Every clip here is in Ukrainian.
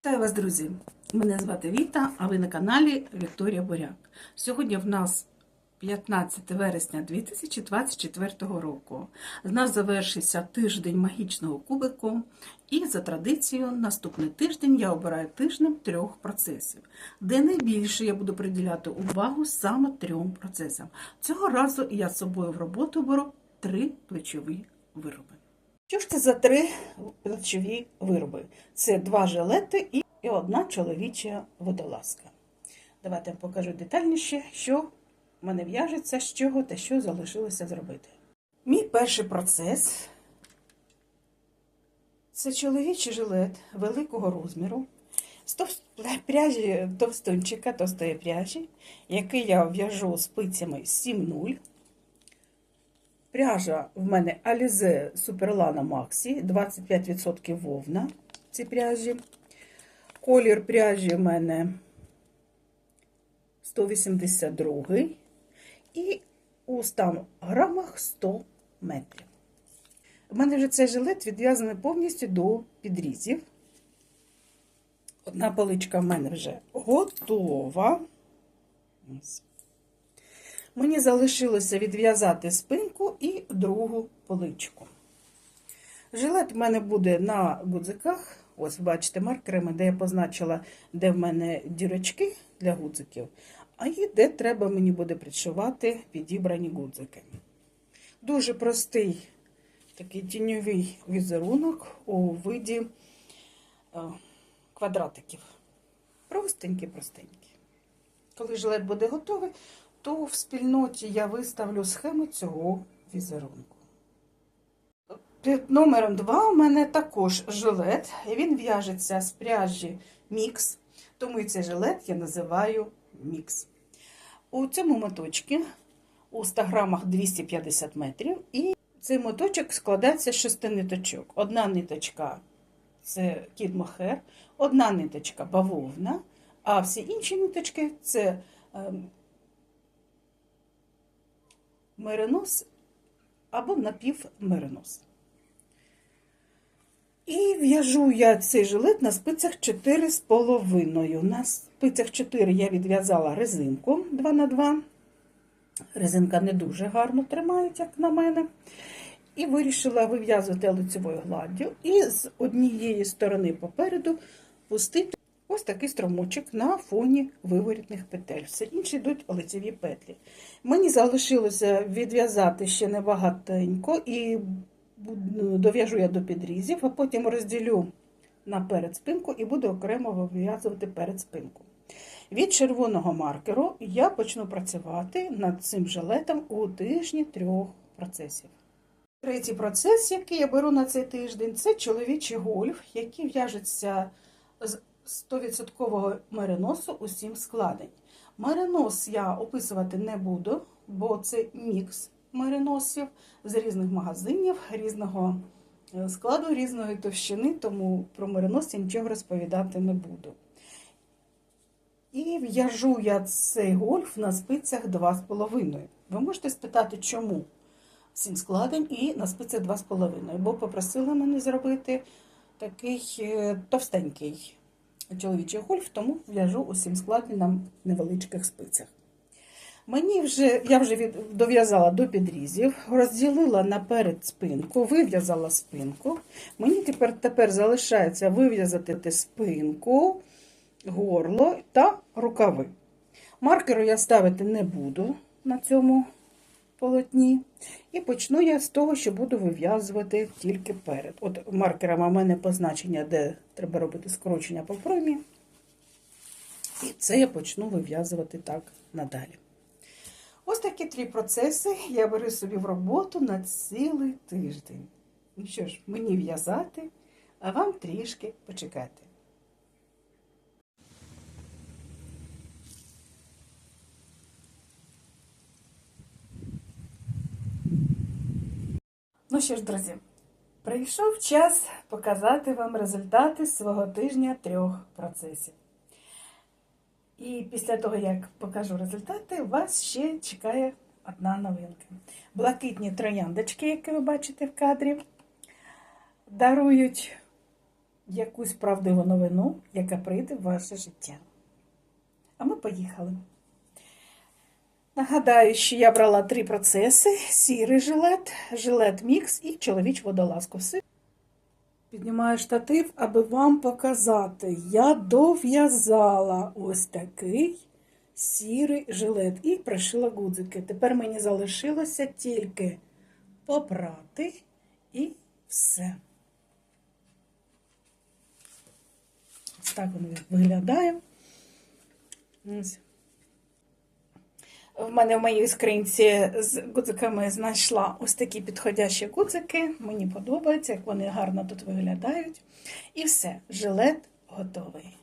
Вітаю вас, друзі! Мене звати Віта, а ви на каналі Вікторія Боряк. Сьогодні в нас 15 вересня 2024 року. В нас завершився тиждень магічного кубику, і за традицією, наступний тиждень я обираю тижнем трьох процесів, де найбільше я буду приділяти увагу саме трьом процесам. Цього разу я з собою в роботу беру три плечові вироби. Що ж це за три плечові вироби? Це два жилети і і одна чоловіча водолазка. Давайте я покажу детальніше, що в мене в'яжеться, з чого та що залишилося зробити. Мій перший процес це чоловічий жилет великого розміру з пряжі товстунчика, товстої пряжі, який я в'яжу спицями 7,0. Пряжа в мене Alize Superlana Maxi, 25% вовна в цій пряжі. Колір пряжі в мене 182 і у 100 грамах 100 метрів. У мене вже цей жилет відв'язаний повністю до підрізів. Одна поличка в мене вже готова. Ось. Мені залишилося відв'язати спинку і другу поличку. Жилет в мене буде на гудзиках. Ось, бачите, маркерами, де я позначила, де в мене дірочки для гудзиків, а і де треба мені буде пришивати підібрані гудзики. Дуже простий такий тіньовий візерунок у виді е, квадратиків. Простенький. Коли жилет буде готовий, то в спільноті я виставлю схему цього візерунку. Під номером 2 у мене також жилет, він в'яжеться з пряжі мікс, тому і цей жилет я називаю мікс. У цьому моточці у 100 грамах 250 метрів, і цей моточок складається з шести ниточок. Одна ниточка це кіт мохер, одна ниточка бавовна, а всі інші ниточки це ем, меринос або напівмеринос. І в'яжу я цей жилет на спицях 4,5. На спицях 4 я відв'язала резинку 2х2. Резинка не дуже гарно тримає, як на мене. І вирішила вив'язувати лицевою гладдю. І з однієї сторони попереду пустити ось такий струмочок на фоні виворітних петель. Все інше йдуть лицеві петлі. Мені залишилося відв'язати ще небагатенько і дов'яжу я до підрізів, а потім розділю на перед спинку і буду окремо вив'язувати перед спинку. Від червоного маркеру я почну працювати над цим жилетом у тижні трьох процесів. Третій процес, який я беру на цей тиждень, це чоловічий гольф, який в'яжеться з 100% мериносу у 7 складень. Меринос я описувати не буду, бо це мікс мериносів з різних магазинів, різного складу, різної товщини, тому про меринос я нічого розповідати не буду. І в'яжу я цей гольф на спицях 2,5. Ви можете спитати, чому 7 складень і на спицях 2,5, бо попросили мене зробити такий е, товстенький чоловічий гольф, тому в'яжу у 7 складень на невеличких спицях. Мені вже, Я вже від, дов'язала до підрізів, розділила наперед спинку, вив'язала спинку. Мені тепер тепер залишається вив'язати спинку, горло та рукави. Маркеру я ставити не буду на цьому полотні. І почну я з того, що буду вив'язувати тільки перед. От маркером у мене позначення, де треба робити скорочення по промі. І це я почну вив'язувати так надалі. Ось такі три процеси я беру собі в роботу на цілий тиждень. Ну що ж, мені в'язати, а вам трішки почекати. Ну що ж, друзі, прийшов час показати вам результати свого тижня трьох процесів. І після того, як покажу результати, вас ще чекає одна новинка. Блакитні трояндочки, які ви бачите в кадрі, дарують якусь правдиву новину, яка прийде в ваше життя. А ми поїхали. Нагадаю, що я брала три процеси: сірий жилет, жилет мікс і чоловіч водолазку. Все. Піднімаю штатив, аби вам показати. Я дов'язала ось такий сірий жилет і пришила гудзики. Тепер мені залишилося тільки попрати і все. Ось так він виглядає. Ось. В мене в моїй скринці з гудзиками знайшла ось такі підходящі гудзики. Мені подобається, як вони гарно тут виглядають. І все, жилет готовий.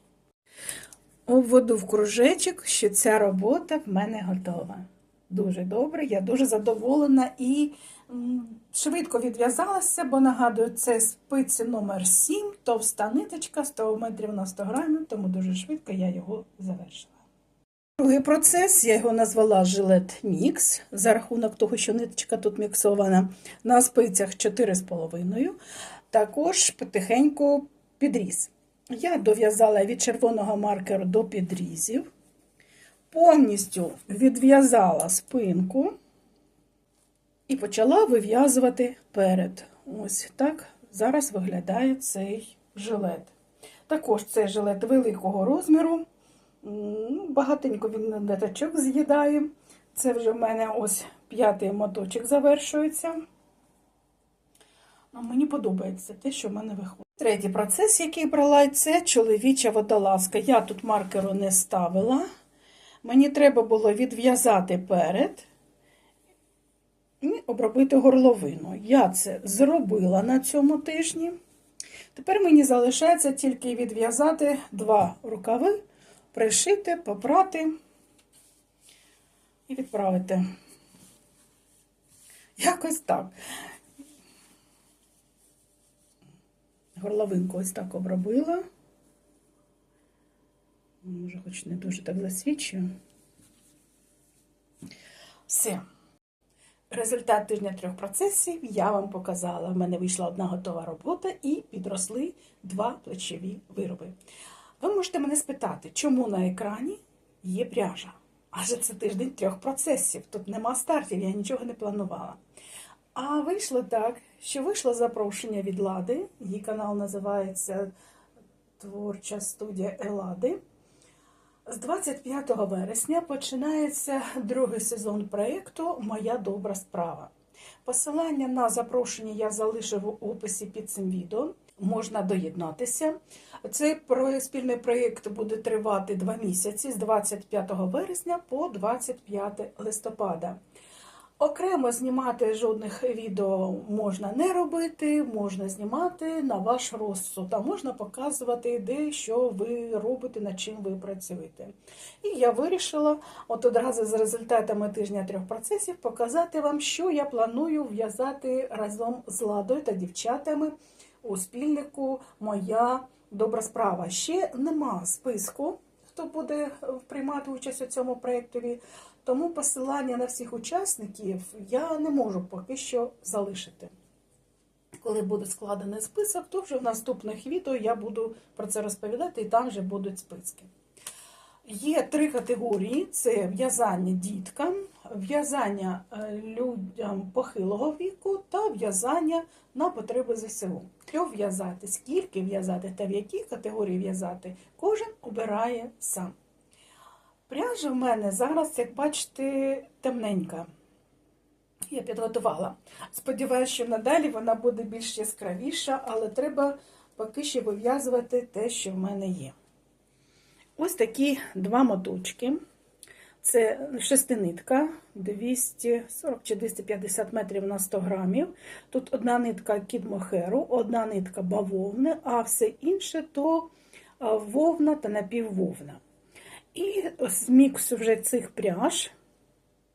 Обведу в кружечок, що ця робота в мене готова. Дуже добре, я дуже задоволена і швидко відв'язалася, бо нагадую, це спиці номер 7, товста ниточка, 100 метрів на 100 грамів, тому дуже швидко я його завершила. Другий процес, я його назвала жилет мікс, за рахунок того, що ниточка тут міксована на спицях 4,5. Також потихеньку підріз. Я дов'язала від червоного маркеру до підрізів, повністю відв'язала спинку і почала вив'язувати перед. Ось так зараз виглядає цей жилет. Також цей жилет великого розміру. М, Багатенько він ниточок з'їдає. Це вже в мене ось п'ятий моточок завершується. Ну, Мені подобається те, що в мене виходить. Третій процес, який брала, це чоловіча водолазка. Я тут маркеру не ставила. Мені треба було відв'язати перед і обробити горловину. Я це зробила на цьому тижні. Тепер мені залишається тільки відв'язати два рукави, пришити, попрати і відправити. Якось так. Горловинку ось так обробила. Може, хоч не дуже так засвічую. Все. Результат тижня трьох процесів я вам показала. В мене вийшла одна готова робота і підросли два плечові вироби. Ви можете мене спитати, чому на екрані є пряжа? Адже це тиждень трьох процесів. Тут нема стартів, я нічого не планувала. А вийшло так, що вийшло запрошення від Лади. Її канал називається Творча студія Елади. З 25 вересня починається другий сезон проєкту Моя добра справа. Посилання на запрошення я залишив у описі під цим відео. Можна доєднатися. Цей спільний проєкт буде тривати два місяці з 25 вересня по 25 листопада. Окремо знімати жодних відео можна не робити, можна знімати на ваш розсуд, а можна показувати, де що ви робите, над чим ви працюєте. І я вирішила от одразу з результатами тижня трьох процесів показати вам, що я планую в'язати разом з Ладою та дівчатами у спільнику Моя добра справа. Ще нема списку, хто буде е, приймати участь у цьому проєктові. Тому посилання на всіх учасників я не можу поки що залишити. Коли буде складений список, то вже в наступних відео я буду про це розповідати, і там вже будуть списки. Є три категорії: це в'язання діткам, в'язання е, людям похилого віку та в'язання на потреби ЗСУ. Що в'язати, скільки в'язати та в якій категорії в'язати, кожен обирає сам. Пряжа в мене зараз, як бачите, темненька. Я підготувала. Сподіваюся, що надалі вона буде більш яскравіша, але треба поки що вив'язувати те, що в мене є. Ось такі два моточки. Це шестинитка 240 чи 250 метрів на 100 грамів. Тут одна нитка кідмохеру, одна нитка бавовни, а все інше то вовна та напіввовна. І з міксу вже цих пряж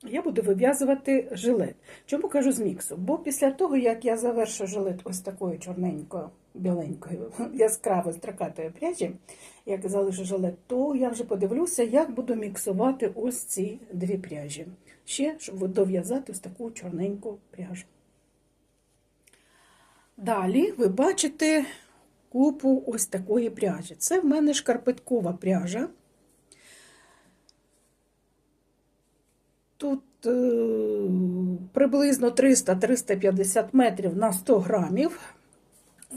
я буду вив'язувати жилет. Чому кажу з міксу? Бо після того, як я завершу жилет ось такою чорненькою, біленькою, яскравою строкатою пряжі, як залишу жилет, то я вже подивлюся, як буду міксувати ось ці дві пряжі. Ще, щоб дов'язати ось таку чорненьку пряжу. Далі ви бачите купу ось такої пряжі. Це в мене шкарпеткова пряжа. Тут е, приблизно 300-350 метрів на 100 грамів.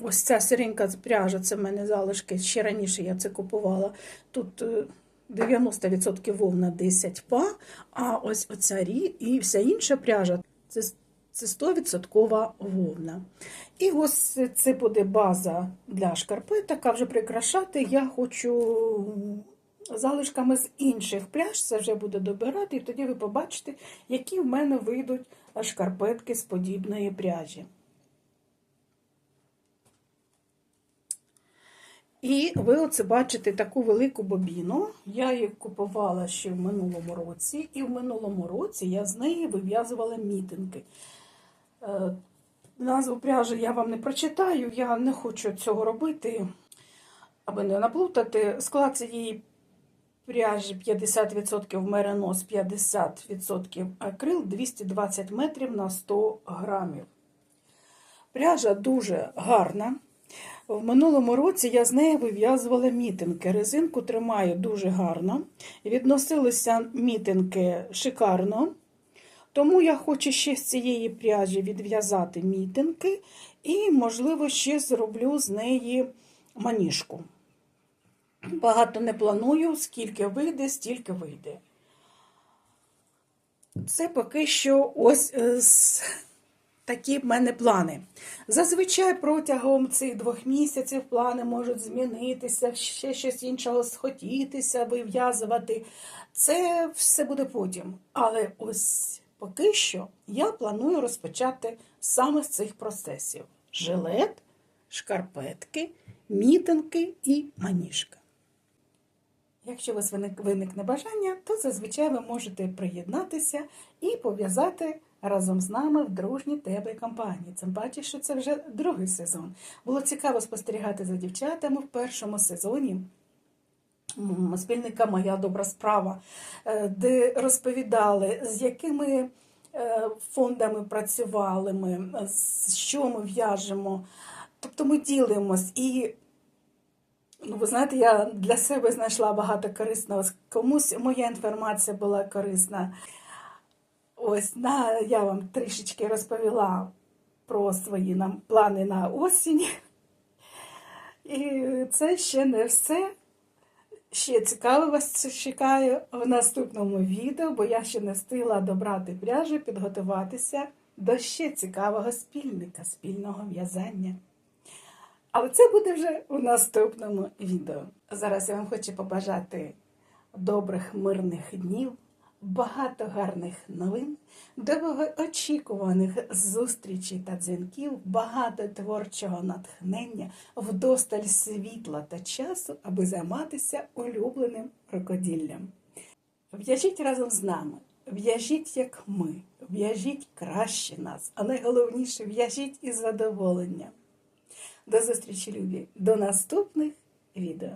Ось ця сиренька пряжа, це в мене залишки. Ще раніше я це купувала. Тут е, 90% вовна 10 па, а ось оця рі і вся інша пряжа це, це 100% вовна. І ось це буде база для шкарпеток, а вже прикрашати я хочу залишками з інших пляж, це вже буду добирати, і тоді ви побачите, які в мене вийдуть шкарпетки з подібної пряжі. І ви оце бачите таку велику бобіну. Я її купувала ще в минулому році, і в минулому році я з неї вив'язувала мітинги. Е, Назву пряжі я вам не прочитаю, я не хочу цього робити, аби не наплутати. Склад цієї пряжі 50% меринос, 50% акрил, 220 метрів на 100 грамів. Пряжа дуже гарна. В минулому році я з нею вив'язувала мітинки. Резинку тримаю дуже гарно. Відносилися мітинки шикарно. Тому я хочу ще з цієї пряжі відв'язати мітинки і, можливо, ще зроблю з неї маніжку. Багато не планую, скільки вийде, стільки вийде. Це поки що ось е, з такі в мене плани. Зазвичай протягом цих двох місяців плани можуть змінитися, ще щось іншого схотітися, вив'язувати. Це все буде потім. Але ось поки що я планую розпочати саме з цих процесів: жилет, шкарпетки, мітинки і маніжка. Якщо у вас виникне бажання, то зазвичай ви можете приєднатися і пов'язати разом з нами в дружній теплій компанії. Цим бачиш, що це вже другий сезон. Було цікаво спостерігати за дівчатами в першому сезоні. Спільника Моя добра справа, е, де розповідали, з якими е, фондами працювали ми, що ми в'яжемо. Тобто ми ділимось і Ну, ви знаєте, я для себе знайшла багато корисного. Комусь моя інформація була корисна. Ось на, я вам трішечки розповіла про свої нам плани на осінь. І це ще не все. Ще цікаво вас чекаю в наступному відео, бо я ще не встигла добрати пряжу, підготуватися до ще цікавого спільника, спільного в'язання. Але це буде вже у наступному відео. Зараз я вам хочу побажати добрих, мирних днів, багато гарних новин, довгоочікуваних зустрічей та дзвінків, багато творчого натхнення, вдосталь світла та часу, аби займатися улюбленим рукоділлям. В'яжіть разом з нами, в'яжіть, як ми, в'яжіть краще нас, а найголовніше в'яжіть із задоволенням. До зустрічі, любі, до наступних відео.